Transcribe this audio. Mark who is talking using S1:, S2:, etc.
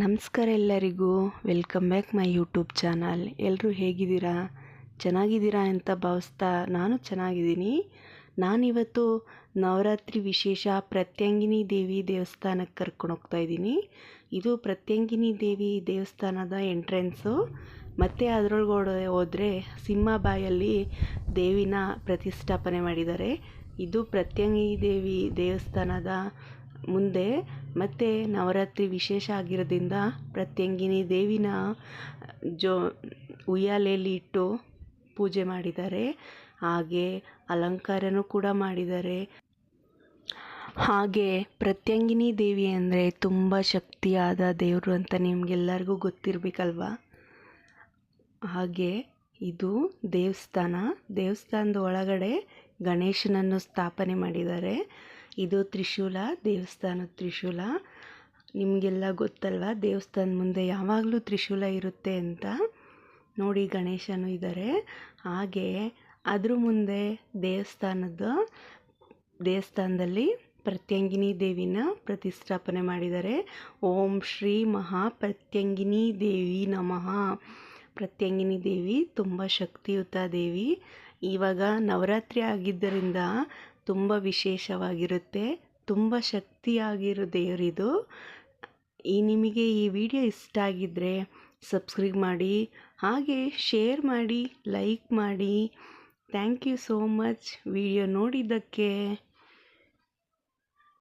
S1: ನಮಸ್ಕಾರ ಎಲ್ಲರಿಗೂ. Welcome back my YouTube channel ಎಲ್ಲರೂ ಹೇಗಿದ್ದೀರಾ? ಚೆನ್ನಾಗಿದ್ದೀರಾ ಅಂತ ಭಾವಿಸ್ತಾ ನಾನು ಚೆನ್ನಾಗಿದ್ದೀನಿ. ನಾನಿವತ್ತು ನವರಾತ್ರಿ ವಿಶೇಷ ಪ್ರತ್ಯಂಗಿನಿ ದೇವಿ ದೇವಸ್ಥಾನಕ್ಕೆ ಕರ್ಕೊಂಡು ಹೋಗ್ತಾ ಇದ್ದೀನಿ. ಇದು ಪ್ರತ್ಯಂಗಿನಿ ದೇವಿ ದೇವಸ್ಥಾನದ ಎಂಟ್ರೆನ್ಸು ಮತ್ತು ಅದರೊಳಗಡೆ ಹೋದರೆ ಸಿಂಹಬಾಯಲ್ಲಿ ದೇವಿನ ಪ್ರತಿಷ್ಠಾಪನೆ ಮಾಡಿದ್ದಾರೆ. ಇದು ಪ್ರತ್ಯಂಗಿನಿ ದೇವಿ ದೇವಸ್ಥಾನದ ಮುಂದೆ, ಮತ್ತು ನವರಾತ್ರಿ ವಿಶೇಷ ಆಗಿರೋದ್ರಿಂದ ಪ್ರತ್ಯಂಗಿನಿ ದೇವಿನ ಜೋ, ಉಯ್ಯಾಲೆಯಲ್ಲಿ ಇಟ್ಟು ಪೂಜೆ ಮಾಡಿದ್ದಾರೆ. ಹಾಗೆ ಅಲಂಕಾರನೂ ಕೂಡ ಮಾಡಿದ್ದಾರೆ. ಹಾಗೆ ಪ್ರತ್ಯಂಗಿನಿ ದೇವಿ ಅಂದರೆ ತುಂಬ ಶಕ್ತಿಯಾದ ದೇವರು ಅಂತ ನಿಮಗೆಲ್ಲರಿಗೂ ಗೊತ್ತಿರಬೇಕಲ್ವ? ಹಾಗೆ ಇದು ದೇವಸ್ಥಾನ. ದೇವಸ್ಥಾನದ ಒಳಗಡೆ ಗಣೇಶನನ್ನು ಸ್ಥಾಪನೆ ಮಾಡಿದ್ದಾರೆ. ಇದು ತ್ರಿಶೂಲ ದೇವಸ್ಥಾನದ ತ್ರಿಶೂಲ. ನಿಮಗೆಲ್ಲ ಗೊತ್ತಲ್ವಾ, ದೇವಸ್ಥಾನ ಮುಂದೆ ಯಾವಾಗಲೂ ತ್ರಿಶೂಲ ಇರುತ್ತೆ ಅಂತ? ನೋಡಿ ಗಣೇಶನೂ ಇದ್ದಾರೆ ಹಾಗೆ ಅದ್ರ ಮುಂದೆ ದೇವಸ್ಥಾನದ, ದೇವಸ್ಥಾನದಲ್ಲಿ ಪ್ರತ್ಯಂಗಿನಿ ದೇವಿನ ಪ್ರತಿಷ್ಠಾಪನೆ ಮಾಡಿದ್ದಾರೆ. ಓಂ ಶ್ರೀ ಮಹಾ ಪ್ರತ್ಯಂಗಿನಿ ದೇವಿ ನಮಃ. ಪ್ರತ್ಯಂಗಿನಿ ದೇವಿ, ತುಂಬ ಶಕ್ತಿಯುತ ದೇವಿ. ಇವಾಗ ನವರಾತ್ರಿ ಆಗಿದ್ದರಿಂದ ತುಂಬ ವಿಶೇಷವಾಗಿರುತ್ತೆ. ತುಂಬ ಶಕ್ತಿಯಾಗಿರೋ ದೇವರಿದು. ಈ ನಿಮಗೆ ಈ ವಿಡಿಯೋ ಇಷ್ಟ ಆಗಿದ್ದರೆ ಸಬ್ಸ್ಕ್ರೈಬ್ ಮಾಡಿ, ಹಾಗೆ ಶೇರ್ ಮಾಡಿ, ಲೈಕ್ ಮಾಡಿ. Thank you so much video ನೋಡಿದ್ದಕ್ಕೆ.